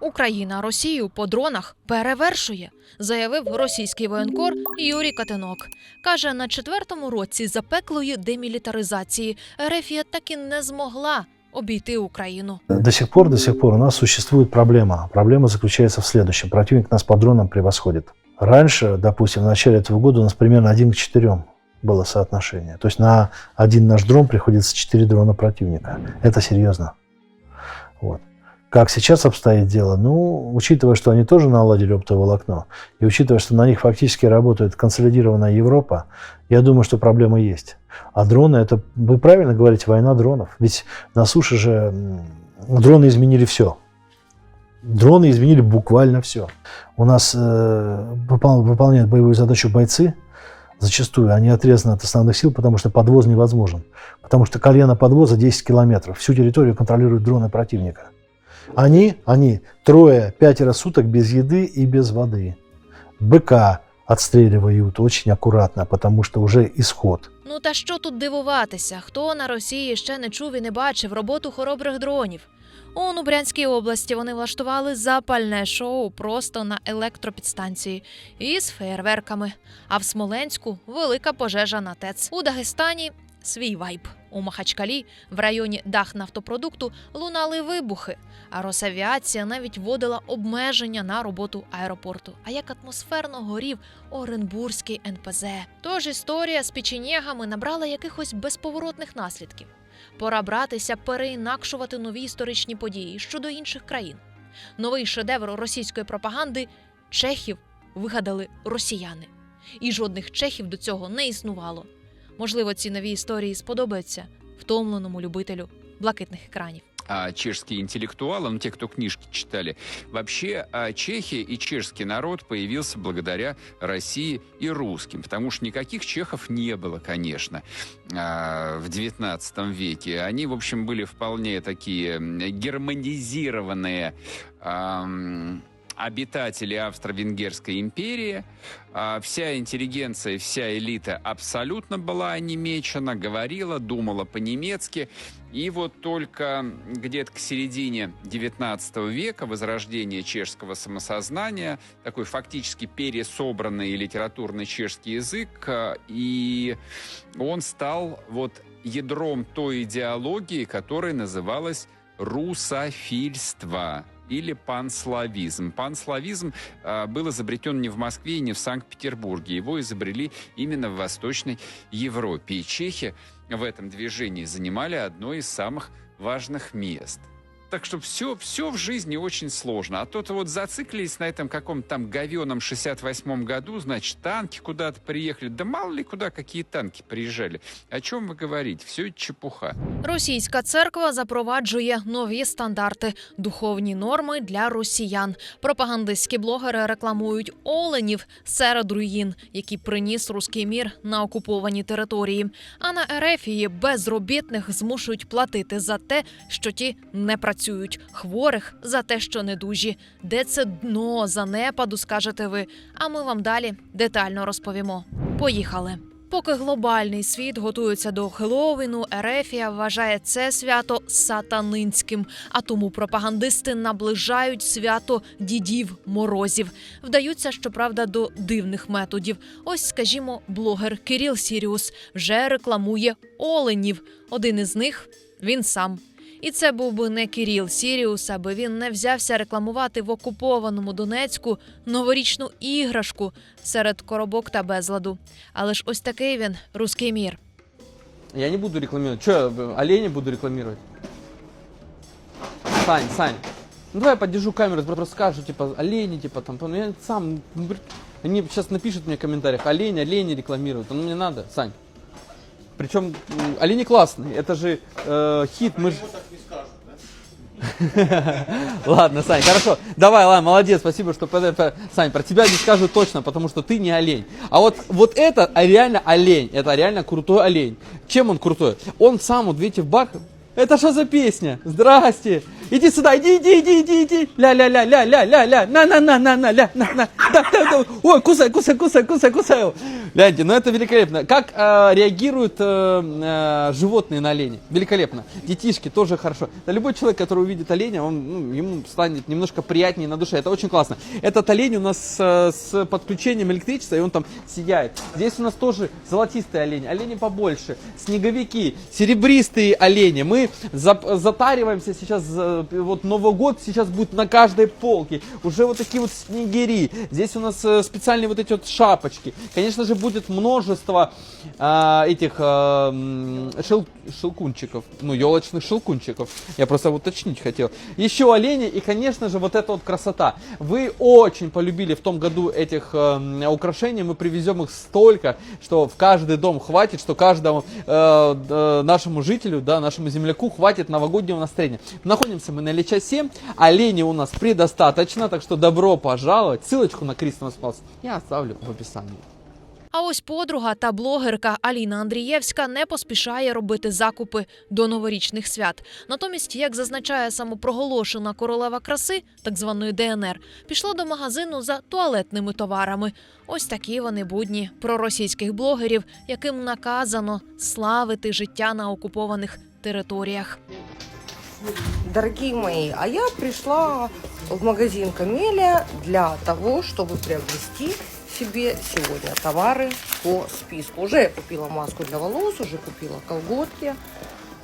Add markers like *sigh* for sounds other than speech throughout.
Україна Росію по дронах перевершує, заявив російський воєнкор Юрій Катинок. Каже, на четвертому році запеклої демілітаризації Ерефія так і не змогла обійти Україну. До сих пор, до сих пор у нас существует проблема. Проблема заключается в следующем. Противник нас по дронам превосходит. Раньше, допустим, в начале этого года у нас примерно 1 к 4 было соотношение. То есть на один наш дрон приходится 4 дрона противника. Это серьезно. Вот. Как сейчас обстоит дело? Ну, учитывая, что они тоже наладили оптоволокно, и учитывая, что на них фактически работает консолидированная Европа, я думаю, что проблема есть. А дроны, это, вы правильно говорите, война дронов. Ведь на суше же дроны изменили все. Дроны изменили буквально все. У нас э, выпол- выполняют боевую задачу бойцы, зачастую они отрезаны от основных сил, потому что подвоз невозможен. Потому что колено подвоза 10 километров. Всю территорию контролируют дроны противника. Они, они трое, пятеро суток без еды и без воды. Быка отстреливают очень аккуратно, потому что уже исход. Ну та що тут дивуватися? Хто на Росії ще не чув і не бачив роботу хоробрих дронів? Он у Брянській області вони влаштували запальне шоу просто на електропідстанції із феєрверками. А в Смоленську велика пожежа на ТЕЦ. У Дагестані свій вайб. У Махачкалі в районі Дахнафтопродукту лунали вибухи, а Росавіація навіть вводила обмеження на роботу аеропорту. А як атмосферно горів Оренбурзький НПЗ. Тож історія з печенєгами набрала якихось безповоротних наслідків. Пора братися переінакшувати нові історичні події щодо інших країн. Новий шедевр російської пропаганди чехів вигадали росіяни. І жодних чехів до цього не існувало. Можливо, ці нові історії сподобаються втомленому любителю блакитних екранів. а, чешские интеллектуалы, ну, те, кто книжки читали. Вообще, а, Чехия и чешский народ появился благодаря России и русским, потому что никаких чехов не было, конечно, а, в XIX веке. Они, в общем, были вполне такие м, германизированные ам, обитатели Австро-Венгерской империи. А, Вся интеллигенция, вся элита абсолютно была онемечена, говорила, думала по-немецки. И вот только где-то к середине XIX века возрождение чешского самосознания, такой фактически пересобранный литературный чешский язык, а, и он стал вот ядром той идеологии, которая называлась русофильство или панславизм. Панславизм а, был изобретен не в Москве и не в Санкт-Петербурге. Его изобрели именно в Восточной Европе. И чехи в этом движении занимали одно из самых важных мест. Так что все, все в жизни очень сложно. А то-то вот зациклились на этом каком-то там говеном 68-м году, значит, танки куда-то приехали. Да мало ли куда какие танки приезжали. О чем вы говорите? Все это чепуха. Російська церква запроваджує нові стандарти, духовні норми для росіян. Пропагандистські блогери рекламують оленів серед руїн, які приніс руський мір на окуповані території. А на Ерефії безробітних змушують платити за те, що ті не працюють, хворих за те, що недужі. Де це дно занепаду, скажете ви. А ми вам далі детально розповімо. Поїхали. Поки глобальний світ готується до Хеллоуіну, Ерефія вважає це свято сатанинським. А тому пропагандисти наближають свято дідів морозів. Вдаються, щоправда, до дивних методів. Ось, скажімо, блогер Кирил Сіріус вже рекламує оленів. Один із них він сам. І це був би не Кіріл Сіріус, аби він не взявся рекламувати в окупованому Донецьку новорічну іграшку серед коробок та безладу. Але ж ось такий він руський мір. Я не буду рекламировать. Че, я оленя буду рекламировать? Сань, Сань. Ну давай я поддержу камеру, просто скажу, типа, олени, типа, там, ну, я сам, ну, они сейчас напишут мне в комментариях, олень, олени рекламируют, ну мне надо, Сань. Причем олени классные, это же э, хит, мы же... *laughs* Ладно, Сань, хорошо. Давай, ладно, молодец, спасибо, что... Сань, про тебя не скажу точно, потому что ты не олень. А вот, вот это а реально олень, это реально крутой олень. Чем он крутой? Он сам, вот видите, в бак, Это что за песня? Здрасте. Иди сюда, иди, иди, иди, иди, иди. Ля-ля-ля-ля-ля-ля-ля. На-на-на-на-на-ля. На-на. Ой, кусай, кусай, кусай, кусай, кусай. Гляньте, ну это великолепно. Как э, реагируют э, э, животные на оленя? Великолепно. Детишки тоже хорошо. Да любой человек, который увидит оленя, он, ну, ему станет немножко приятнее на душе. Это очень классно. Этот олень у нас э, с подключением электричества, и он там сияет. Здесь у нас тоже золотистые олени, олени побольше, снеговики, серебристые олени. Мы затариваемся сейчас, э, вот Новый год сейчас будет на каждой полке. Уже вот такие вот снегири. Здесь у нас э, специальные вот эти вот шапочки. Конечно же, будет множество э, этих э, шел- шелкунчиков, ну, елочных шелкунчиков. Я просто уточнить хотел. Еще олени и, конечно же, вот эта вот красота. Вы очень полюбили в том году этих э, украшений. Мы привезем их столько, что в каждый дом хватит, что каждому э, э, нашему жителю, да, нашему земляку хватит новогоднего настроения. Находимся мы на 7. Оленей у нас предостаточно, так что добро пожаловать. Ссылочку на Pulse я оставлю в описании. А ось подруга та блогерка Аліна Андрієвська не поспішає робити закупи до новорічних свят. Натомість, як зазначає самопроголошена королева краси, так званої ДНР, пішла до магазину за туалетними товарами. Ось такі вони будні проросійських блогерів, яким наказано славити життя на окупованих територіях. Дорогие мои, а я пришла в магазин Камелия для того, чтобы приобрести себе сегодня товары по списку. Уже я купила маску для волос, уже купила колготки,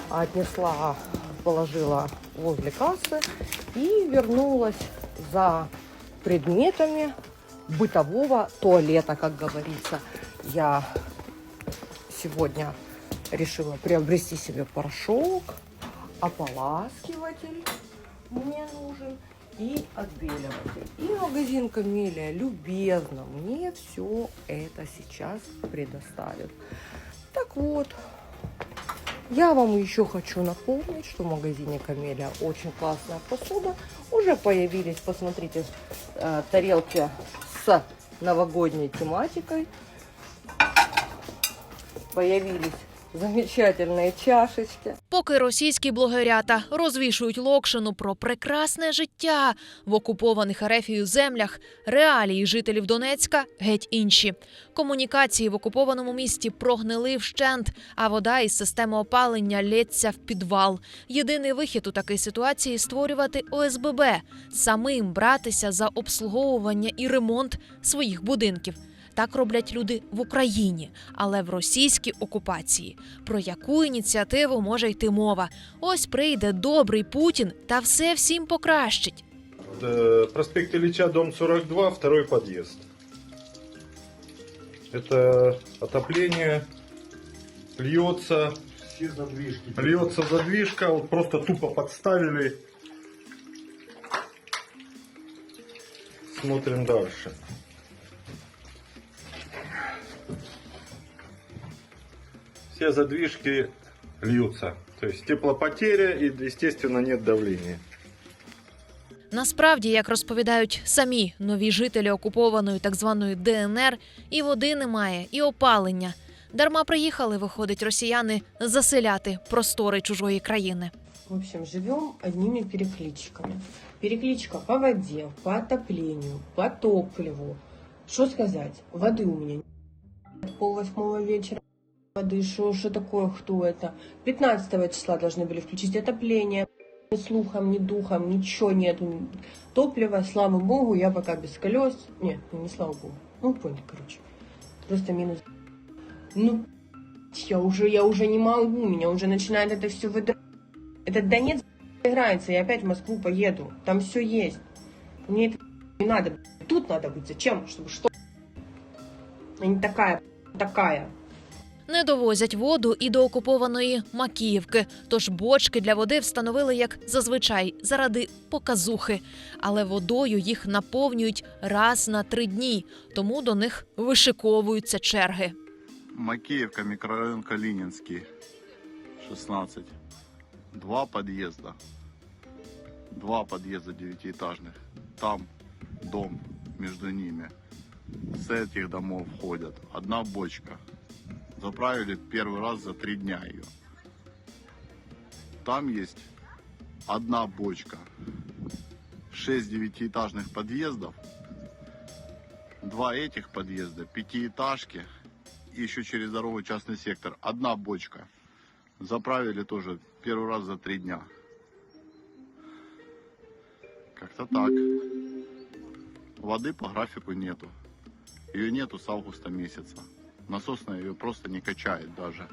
отнесла, положила возле кассы и вернулась за предметами бытового туалета, как говорится. Я сегодня решила приобрести себе порошок, ополаскиватель мне нужен и отбеливатель. И магазин Камелия любезно мне все это сейчас предоставит. Так вот, я вам еще хочу напомнить, что в магазине Камелия очень классная посуда. Уже появились, посмотрите, э, тарелки с новогодней тематикой. Появились замечательные чашечки. Поки російські блогерята розвішують локшину про прекрасне життя в окупованих Ерефію землях, реалії жителів Донецька геть інші. Комунікації в окупованому місті прогнили вщент, а вода із системи опалення лється в підвал. Єдиний вихід у такій ситуації створювати ОСББ, самим братися за обслуговування і ремонт своїх будинків. Так роблять люди в Україні, але в російській окупації. Про яку ініціативу може йти мова? Ось прийде добрий Путін та все всім покращить. Э, Проспект Ильича, дом 42, второй подъезд. Это отопление, льется, Все задвижки. льется задвижка, вот просто тупо подставили. Смотрим дальше. Все задвижки льются. То есть теплопотеря и, естественно, нет давления. Насправді, як розповідають самі нові жителі окупованої так званої ДНР, і води немає, і опалення. Дарма приїхали, виходить, росіяни заселяти простори чужої країни. В общем, живем одними перекличками. Перекличка по воде, по отоплению, по топливу. Что сказать? Воды у меня. Пол восьмого вечера воды, что, что такое, кто это? 15 числа должны были включить отопление. Ни слухом, ни духом, ничего нету. Топлива, слава богу, я пока без колес. Нет, ну не слава богу. Ну, поняли, короче. Просто минус. Ну, я уже, я уже не могу, меня уже начинает это все выдрать. Этот Донец играется, я опять в Москву поеду. Там все есть. Мне это не надо. Тут надо быть. Зачем? Чтобы что? Я не такая, такая. Не довозять воду і до окупованої Макіївки. Тож бочки для води встановили як зазвичай заради показухи. Але водою їх наповнюють раз на три дні, тому до них вишиковуються черги. Макеевка, микрорайон Калининский, 16. Два подъезда. Два подъезда девятиэтажных. Там дом между ними. С этих домов входят. Одна бочка. Заправили первый раз за три дня ее. Там есть одна бочка, шесть девятиэтажных подъездов, два этих подъезда, пятиэтажки еще через дорогу частный сектор. Одна бочка. Заправили тоже первый раз за три дня. Как-то так. Воды по графику нету. Ее нету с августа месяца. Насосная ее просто не качает даже.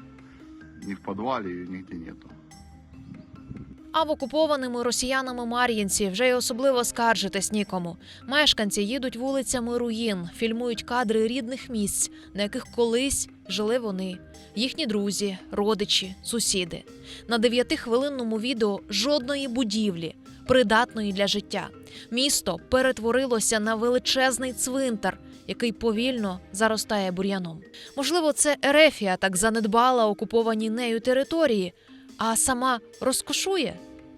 Ни в подвале ее нигде нету. А в окупованими росіянами Мар'їнці вже й особливо скаржитись нікому. Мешканці їдуть вулицями руїн, фільмують кадри рідних місць, на яких колись жили вони, їхні друзі, родичі, сусіди. На дев'ятихвилинному відео жодної будівлі, придатної для життя. Місто перетворилося на величезний цвинтар, який повільно заростає бур'яном. Можливо, це Ерефія так занедбала окуповані нею території, а сама розкошує?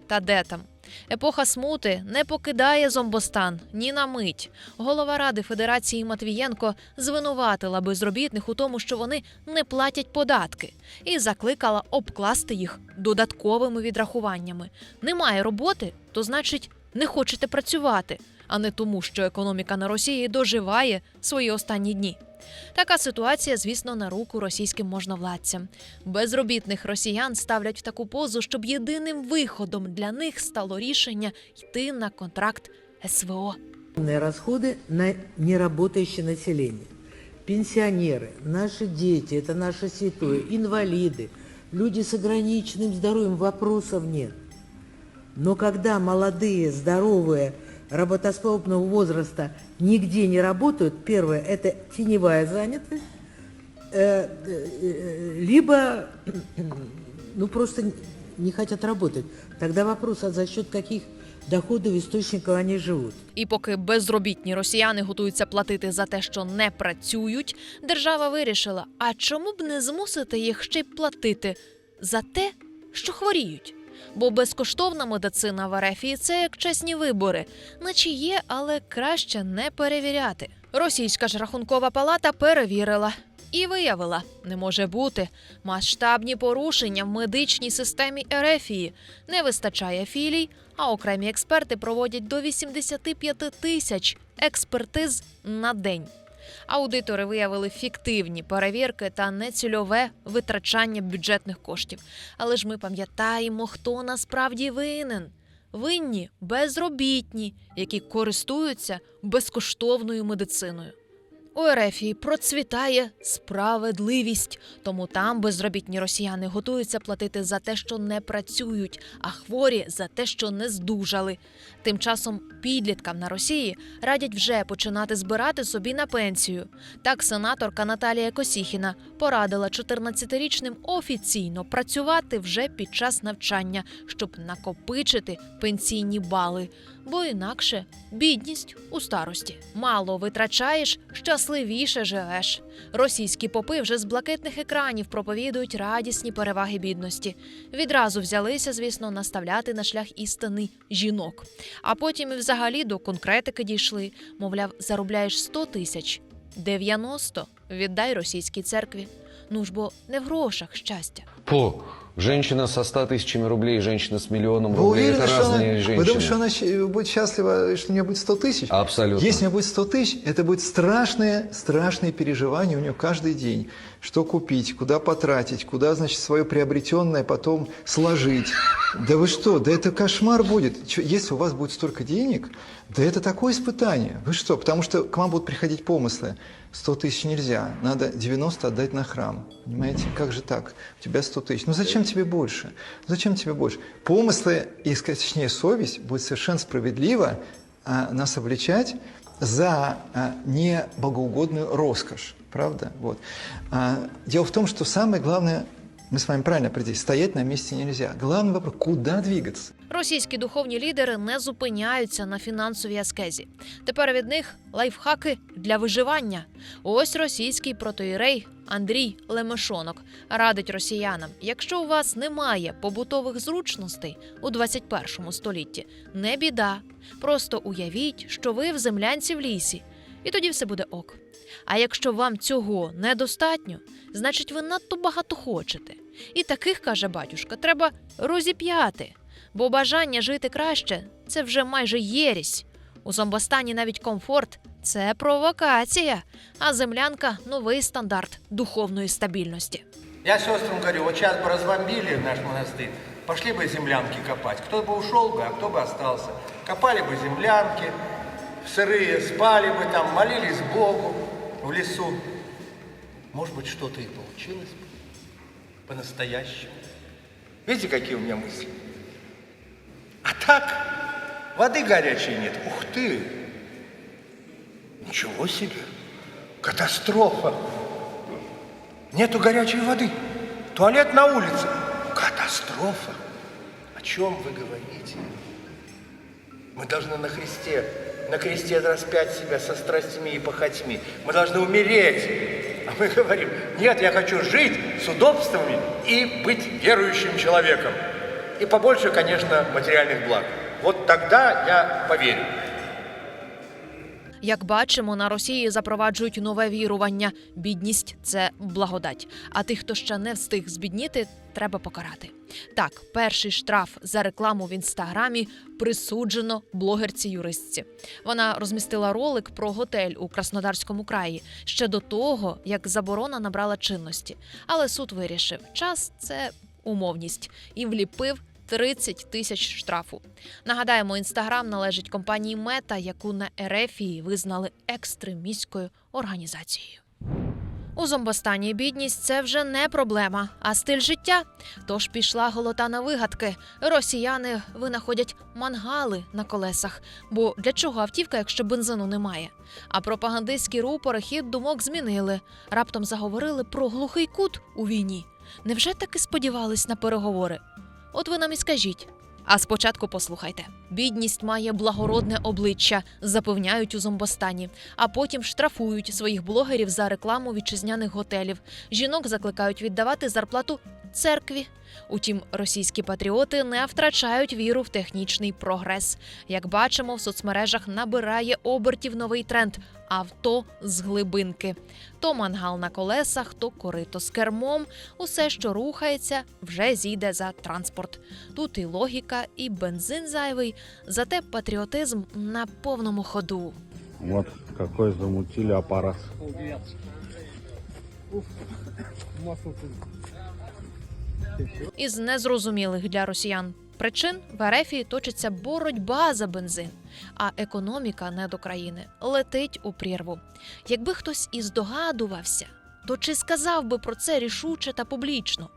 Та де там? Епоха смути не покидає зомбостан ні на мить. Голова Ради Федерації Матвієнко звинуватила безробітних у тому, що вони не платять податки, і закликала обкласти їх додатковими відрахуваннями. Немає роботи, то значить не хочете працювати, а не тому, що економіка на Росії доживає свої останні дні. Така ситуація, звісно, на руку російським можновладцям. Безробітних росіян ставлять в таку позу, щоб єдиним виходом для них стало рішення йти на контракт СВО. Огромные расходы на неработающее население. Пенсионеры, наши дети, это наше святое, инвалиды, люди с ограниченным здоровьем, вопросов нет. Но когда молодые, здоровые, работоспособного возраста нигде не работают, первое – это теневая занятость, э, э, либо ну, просто не хотят работать. Тогда вопрос, а за счет каких доходов, источников они живут? І поки безробітні росіяни готуються платити за те, що не працюють, держава вирішила: а чому б не змусити їх ще й платити за те, що хворіють? Бо безкоштовна медицина в РФ – це як чесні вибори, наче є, але краще не перевіряти. Російська ж рахункова палата перевірила. І виявила, не може бути масштабні порушення в медичній системі Ерефії. Не вистачає філій, а окремі експерти проводять до 85 тисяч експертиз на день. Аудитори виявили фіктивні перевірки та нецільове витрачання бюджетних коштів. Але ж ми пам'ятаємо, хто насправді винен. Винні безробітні, які користуються безкоштовною медициною. У Ерефії процвітає справедливість, тому там безробітні росіяни готуються платити за те, що не працюють, а хворі за те, що не здужали. Тим часом підліткам на Росії радять вже починати збирати собі на пенсію. Так сенаторка Наталія Косіхіна порадила 14-річним офіційно працювати вже під час навчання, щоб накопичити пенсійні бали. Бо інакше бідність у старості. Мало витрачаєш, щасливіше живеш. Російські попи вже з блакитних екранів проповідують радісні переваги бідності. Відразу взялися, звісно, наставляти на шлях істини жінок. А потім і взагалі до конкретики дійшли. Мовляв, заробляєш 100 тисяч, 90 віддай російській церкві. Ну ж бо не в грошах щастя. По. Женщина со 100 тысячами рублей, женщина с миллионом Вы рублей. уверены, это что она, разные вы женщины. думаете, что она будет счастлива, что у нее будет 100 тысяч? Абсолютно. Если у нее будет 100 тысяч, это будет страшные, страшные переживания у нее каждый день. Что купить, куда потратить, куда, значит, свое приобретенное потом сложить. Да вы что, да это кошмар будет. Если у вас будет столько денег, да это такое испытание. Вы что, потому что к вам будут приходить помыслы. 100 тысяч нельзя, надо 90 отдать на храм. Понимаете, как же так? У тебя 100 тысяч. Ну зачем тебе больше? Зачем тебе больше? Помыслы, и, точнее совесть, будет совершенно справедливо а, нас обличать за небогоугодную роскошь. Правда? Вот. Дело в том, что самое главное, мы с вами правильно определились, стоять на месте нельзя. Главный вопрос, куда двигаться? Російські духовні лідери не зупиняються на фінансовій аскезі. Тепер від них лайфхаки для виживання. Ось російський протоїрей Андрій Лемешонок радить росіянам: якщо у вас немає побутових зручностей у 21 столітті, не біда. Просто уявіть, що ви в землянці в лісі І тоді все буде ок. А якщо вам цього недостатньо, значить ви надто багато хочете. І таких, каже батюшка, треба розіп'яти, бо бажання жити краще це вже майже єрість. У зомбостані навіть комфорт це провокація, а землянка новий стандарт духовної стабільності. Я сестрам говорю, вот сейчас бы разбомбили наш монастырь, пошли бы землянки копать. Кто бы ушел бы, а кто бы остался. Копали бы землянки, Сырые, спали бы там, молились Богу в лесу. Может быть, что-то и получилось бы по-настоящему. Видите, какие у меня мысли? А так, воды горячей нет. Ух ты! Ничего себе! Катастрофа! Нету горячей воды. Туалет на улице. Катастрофа. О чем вы говорите? Мы должны на кресте, на кресте распять себя со страстями и похотьми. Мы должны умереть. А мы говорим, нет, я хочу жить с удобствами и быть верующим человеком. И побольше, конечно, материальных благ. Вот тогда я поверю. Як бачимо, на Росії запроваджують нове вірування: бідність це благодать. А тих, хто ще не встиг збідніти, треба покарати. Так, перший штраф за рекламу в інстаграмі присуджено блогерці юристці. Вона розмістила ролик про готель у Краснодарському краї ще до того, як заборона набрала чинності. Але суд вирішив, час це умовність і вліпив 30 тисяч штрафу. Нагадаємо, інстаграм належить компанії Мета, яку на Ерефії визнали екстремістською організацією. У зомбостані бідність це вже не проблема, а стиль життя. Тож пішла голота на вигадки. Росіяни винаходять мангали на колесах. Бо для чого автівка, якщо бензину немає? А пропагандистські рупори хід думок змінили. Раптом заговорили про глухий кут у війні. Невже таки сподівались на переговори? От ви нам і скажіть. А спочатку послухайте: бідність має благородне обличчя, запевняють у зомбостані, а потім штрафують своїх блогерів за рекламу вітчизняних готелів. Жінок закликають віддавати зарплату церкві. Утім, російські патріоти не втрачають віру в технічний прогрес. Як бачимо, в соцмережах набирає обертів новий тренд авто з глибинки. То мангал на колесах, то корито з кермом. Усе, що рухається, вже зійде за транспорт. Тут і логіка, і бензин зайвий, зате патріотизм на повному ходу. Вот какой замутили аппарат. Із незрозумілих для росіян причин в Ерефії точиться боротьба за бензин, а економіка не до країни летить у прірву. Якби хтось і здогадувався, то чи сказав би про це рішуче та публічно?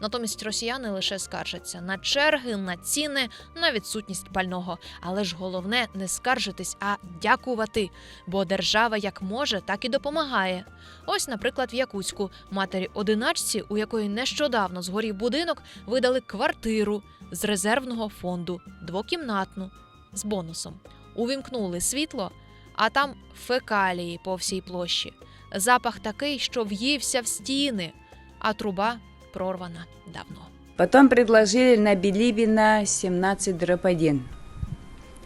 Натомість росіяни лише скаржаться на черги, на ціни, на відсутність пального. Але ж головне не скаржитись, а дякувати. Бо держава як може, так і допомагає. Ось, наприклад, в Якутську матері одиначці, у якої нещодавно згорів будинок, видали квартиру з резервного фонду, двокімнатну з бонусом. Увімкнули світло, а там фекалії по всій площі. Запах такий, що в'ївся в стіни, а труба прорвана давно. Потом предложили на Билибина 17 дробь 1.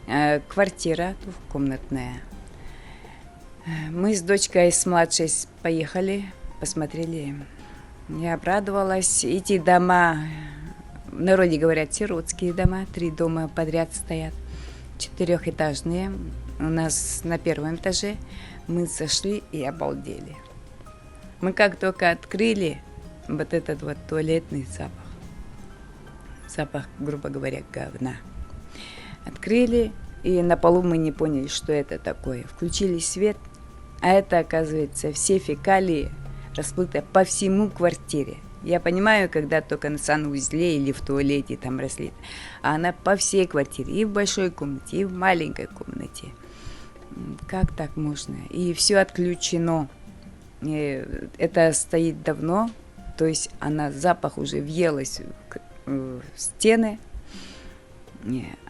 Э, Квартира двухкомнатная. Э, Мы с дочкой с младшей с- поехали, посмотрели. Я обрадовалась. Эти дома, в народе говорят, сиротские дома. Три дома подряд стоят. Четырехэтажные. У нас на первом этаже. Мы зашли и обалдели. Мы как только открыли, вот этот вот туалетный запах. Запах, грубо говоря, говна. Открыли, и на полу мы не поняли, что это такое. Включили свет, а это, оказывается, все фекалии расплыты по всему квартире. Я понимаю, когда только на санузле или в туалете там разлит, а она по всей квартире, и в большой комнате, и в маленькой комнате. Как так можно? И все отключено. Это стоит давно, то есть она запах уже въелась в э, стены.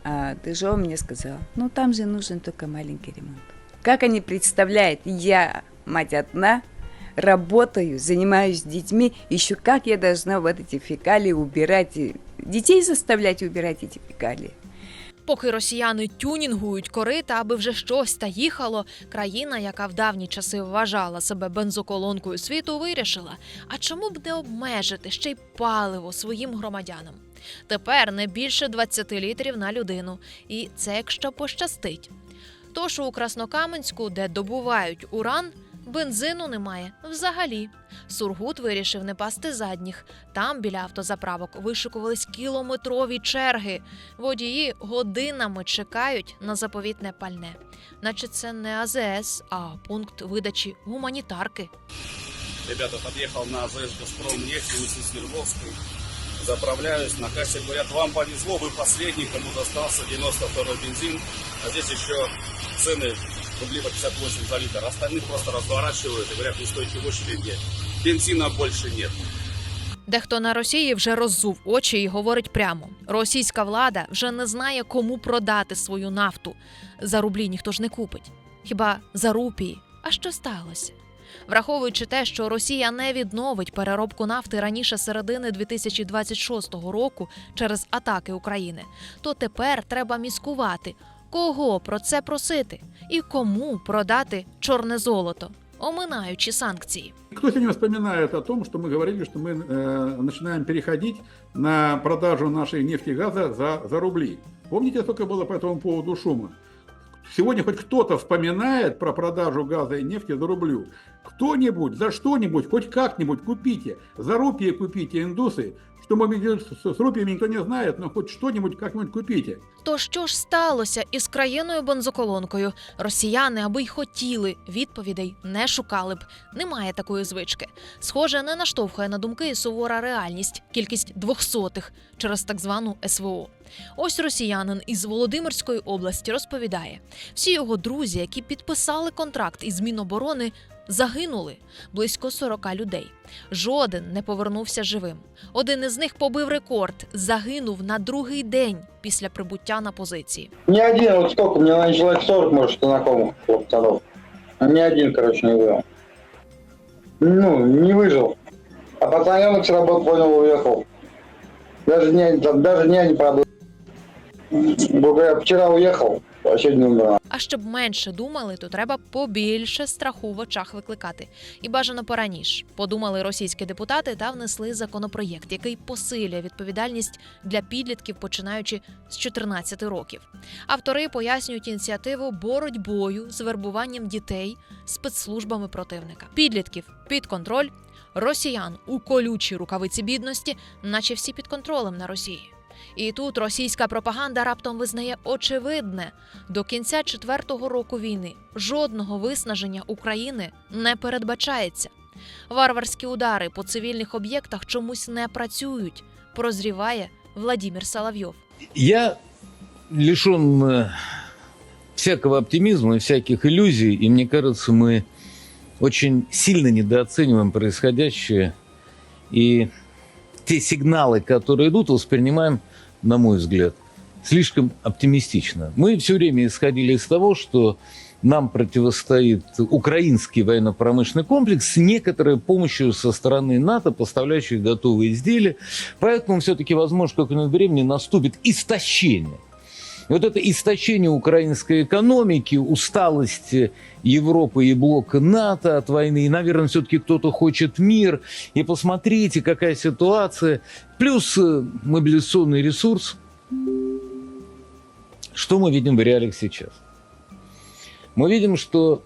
А Дежо мне сказал, ну там же нужен только маленький ремонт. Как они представляют, я, мать одна, работаю, занимаюсь детьми, еще как я должна вот эти фекалии убирать, детей заставлять убирать эти фекалии. Поки росіяни тюнінгують корита, аби вже щось та їхало, країна, яка в давні часи вважала себе бензоколонкою світу, вирішила: а чому б не обмежити ще й паливо своїм громадянам? Тепер не більше 20 літрів на людину, і це якщо пощастить. Тож у Краснокаменську, де добувають уран, бензину немає взагалі. Сургут вирішив не пасти задніх. Там біля автозаправок вишикувались кілометрові черги. Водії годинами чекають на заповітне пальне. Наче це не АЗС, а пункт видачі гуманітарки. Ребята, подъехал на АЗС «Газпром» нефть, улица Свердловской. Заправляюсь, на кассе говорят, вам повезло, вы последний, кому достался 92 бензин. А здесь еще цены рублей по 58 за литр. Остальных просто разворачивают и говорят, не стойте в очереди, бензина больше нет. Дехто на Росії вже роззув очі і говорить прямо: російська влада вже не знає, кому продати свою нафту. За рублі ніхто ж не купить. Хіба за рупії? А що сталося? Враховуючи те, що Росія не відновить переробку нафти раніше середини 2026 року через атаки України, то тепер треба міскувати, кого про це просити і кому продати чорне золото, оминаючи санкції. Кто сегодня вспоминает о том, что мы говорили, что мы э, начинаем переходить на продажу нашей нефти и газа за, за рубли? Помните, сколько было по этому поводу шума? Сегодня хоть кто-то вспоминает про продажу газа и нефти за рублю. Кто-нибудь, за что-нибудь, хоть как-нибудь купите. За рупии купите, индусы. Что мы делать с с рупиями, никто не знает, но хоть что-нибудь как-нибудь купите. То що ж сталося із країною бензоколонкою? Росіяни, аби й хотіли, відповідей не шукали б. Немає такої звички. Схоже, не наштовхує на думки сувора реальність, кількість двохсотих через так звану СВО. Ось росіянин із Володимирської області розповідає: всі його друзі, які підписали контракт із Міноборони, загинули близько 40 людей. Жоден не повернувся живим. Один із них побив рекорд, загинув на другий день після прибуття на позиції. Ни один, вот сколько, мне наверное, человек 40, может, знакомых пацанов. Ни один, короче, не выжил. Ну, не выжил. А пацаненок с работы понял, уехал. Даже дня, даже дня не пробыл. Говоря, вчера уехал, вообще не умер. А щоб менше думали, то треба побільше страху в очах викликати. І бажано пораніш. Подумали російські депутати та внесли законопроєкт, який посилює відповідальність для підлітків, починаючи з 14 років. Автори пояснюють ініціативу боротьбою з вербуванням дітей спецслужбами противника, підлітків під контроль, росіян у колючій рукавиці бідності, наче всі під контролем на Росії. І тут російська пропаганда раптом визнає очевидне: до кінця четвертого року війни жодного виснаження України не передбачається. Варварські удари по цивільних об'єктах чомусь не працюють. Прозріває Владимир Соловйов. Я лишен э, всякого оптимизма и всяких иллюзий, и мне кажется, мы очень сильно недооцениваем происходящее, и те сигналы, которые идут, воспринимаем, на мой взгляд, слишком оптимистично. Мы все время исходили из того, что нам противостоит украинский военно-промышленный комплекс с некоторой помощью со стороны НАТО, поставляющих готовые изделия. Поэтому все-таки, возможно, в какое-нибудь времени наступит истощение. Вот это истощение украинской экономики, усталость Европы и блока НАТО от войны, и, наверное, все-таки кто-то хочет мир. И посмотрите, какая ситуация. Плюс э, мобилизационный ресурс. Что мы видим в реалиях сейчас? Мы видим, что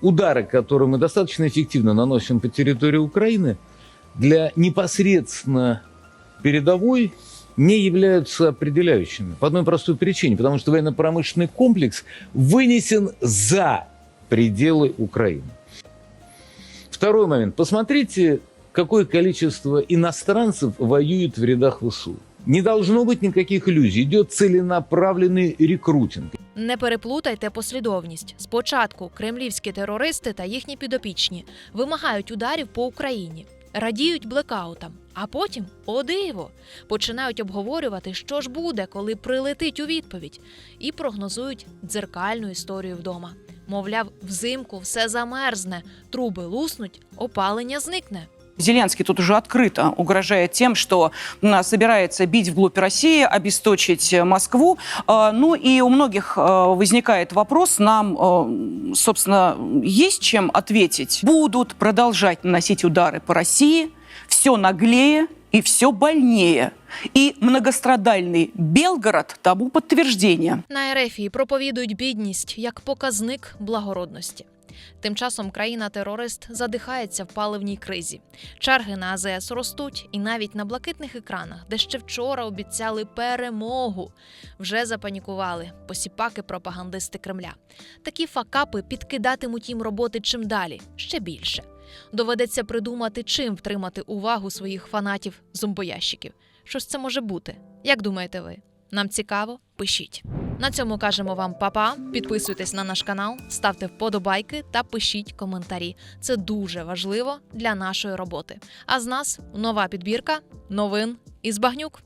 удары, которые мы достаточно эффективно наносим по территории Украины, для непосредственно передовой не являются определяющими. По одной простой причине. Потому что военно-промышленный комплекс вынесен за пределы Украины. Второй момент. Посмотрите, какое количество иностранцев воюет в рядах ВСУ. Не должно быть никаких иллюзий. Идет целенаправленный рекрутинг. Не переплутайте послідовність. Спочатку кремлівські терористи та їхні підопічні вимагають ударів по Україні, радіють блекаутам, а потім, о диво, починають обговорювати, що ж буде, коли прилетить у відповідь, і прогнозують дзеркальну історію вдома. Мовляв, взимку все замерзне, труби луснуть, опалення зникне. Зеленский тут уже открыто угрожает тем, что м, собирается бить вглубь России, обесточить э, Москву. Э, Ну и у многих э, возникает вопрос, нам, э, собственно, есть чем ответить. Будут продолжать наносить удары по России, все наглее и все больнее. И многострадальный Белгород тому подтверждение. На Ерефії проповідують бідність як показник благородності. Тим часом країна-терорист задихається в паливній кризі. Черги на АЗС ростуть, і навіть на блакитних екранах, де ще вчора обіцяли перемогу, вже запанікували посіпаки пропагандисти Кремля. Такі факапи підкидатимуть їм роботи чим далі, ще більше. Доведеться придумати, чим втримати увагу своїх фанатів зомбоящиків. Що ж це може бути? Як думаєте ви? Нам цікаво? Пишіть. На цьому кажемо вам па-па. Підписуйтесь на наш канал, ставте вподобайки та пишіть коментарі. Це дуже важливо для нашої роботи. А з нас нова підбірка новин із багнюк.